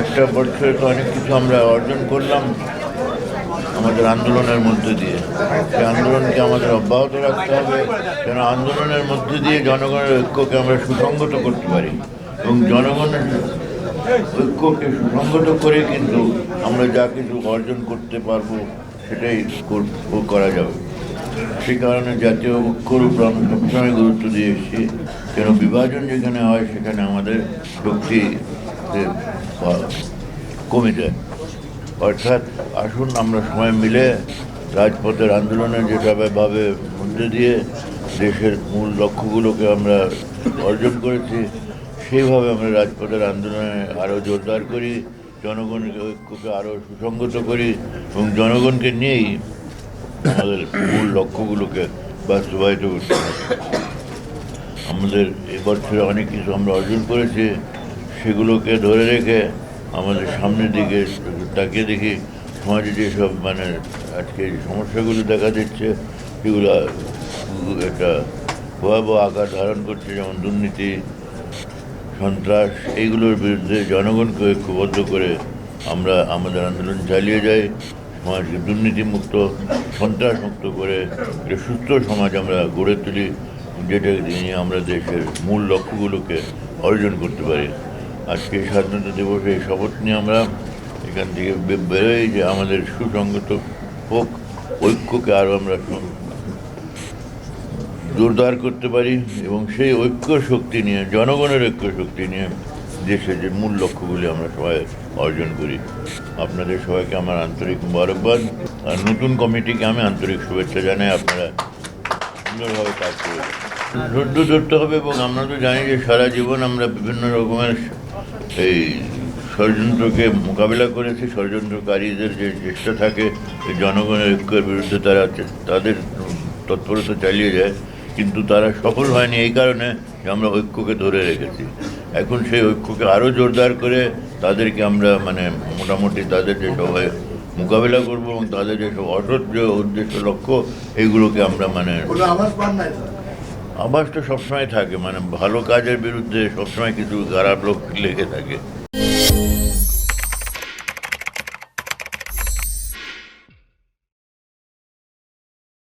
একটা বছরে তো অনেক কিছু আমরা অর্জন করলাম আমাদের আন্দোলনের মধ্যে দিয়ে। সেই আন্দোলনকে আমাদের অব্যাহত রাখতে হবে। যেন আন্দোলনের মধ্যে দিয়ে জনগণের ঐক্যকে আমরা সুসংগত করতে পারি এবং জনগণের ঐক্যকে সুসংগত করে কিন্তু আমরা যা কিছু অর্জন করতে পারব সেটাই করা যাবে। সেই কারণে জাতীয় ঐক্যর উপর আমরা সবসময় গুরুত্ব দিয়ে এসেছি। কেন বিভাজন যেখানে হয় সেখানে আমাদের শক্তি কমে যায় অর্থাৎ আসুন আমরা সবাই মিলে রাজপথের আন্দোলনে যেটা ভাবে মধ্যে দিয়ে দেশের মূল লক্ষ্যগুলোকে আমরা অর্জন করেছি, সেইভাবে আমরা রাজপথের আন্দোলনে আরও জোরদার করি, জনগণকে, ঐক্যকে আরও সুসংগত করি এবং জনগণকে নিয়েই আমাদের মূল লক্ষ্যগুলোকে বাস্তবায়িত করতে আমাদের এবছরে অনেক কিছু আমরা অর্জন করেছি। সেগুলোকে ধরে রেখে আমাদের সামনের দিকে তাকিয়ে দেখি সমাজে যেসব মানে আজকে সমস্যাগুলো দেখা দিচ্ছে, সেগুলো একটা ভয়াবহ আকার ধারণ করছে, যেমন দুর্নীতি, সন্ত্রাস, এইগুলোর বিরুদ্ধে জনগণকে ঐক্যবদ্ধ করে আমরা আমাদের আন্দোলন চালিয়ে যাই। সমাজকে দুর্নীতিমুক্ত, সন্ত্রাসমুক্ত করে একটা সুস্থ সমাজ আমরা গড়ে তুলি, যেটা নিয়ে আমরা দেশের মূল লক্ষ্যগুলোকে অর্জন করতে পারি। আজকে স্বাধীনতা দিবসে এই শপথ নিয়ে আমরা এখান থেকে বেরোই যে আমাদের সুসংগত হোক, ঐক্যকে আরও আমরা জোরদার করতে পারি এবং সেই ঐক্য শক্তি নিয়ে, জনগণের ঐক্য শক্তি নিয়ে দেশের যে মূল লক্ষ্যগুলি আমরা সবাই অর্জন করি। আপনাদের সবাইকে আমার আন্তরিক মুবারকবাদ। আর নতুন কমিটিকে আমি আন্তরিক শুভেচ্ছা জানাই। আপনারা সুন্দরভাবে কাজ করে ধৈর্য ধরতে হবে এবং আমরা তো জানি যে সারা জীবন আমরা বিভিন্ন রকমের এই ষড়যন্ত্রকে মোকাবিলা করেছি, ষড়যন্ত্রকারীদের যে চেষ্টা থাকে জনগণের ঐক্যের বিরুদ্ধে তারা তাদের তৎপরতা চালিয়ে যায়, কিন্তু তারা সফল হয়নি এই কারণে যে আমরা ঐক্যকে ধরে রেখেছি। এখন সেই ঐক্যকে আরও জোরদার করে তাদেরকে আমরা মানে মোটামুটি তাদের যে সবাই মোকাবিলা করব এবং তাদের যেসব অসৎ যে উদ্দেশ্য, লক্ষ্য এইগুলোকে আমরা মানে আভাসটা সবসময় থাকে মানে ভালো কাজের বিরুদ্ধে সবসময় কিছু খারাপ লোক লেগে থাকে।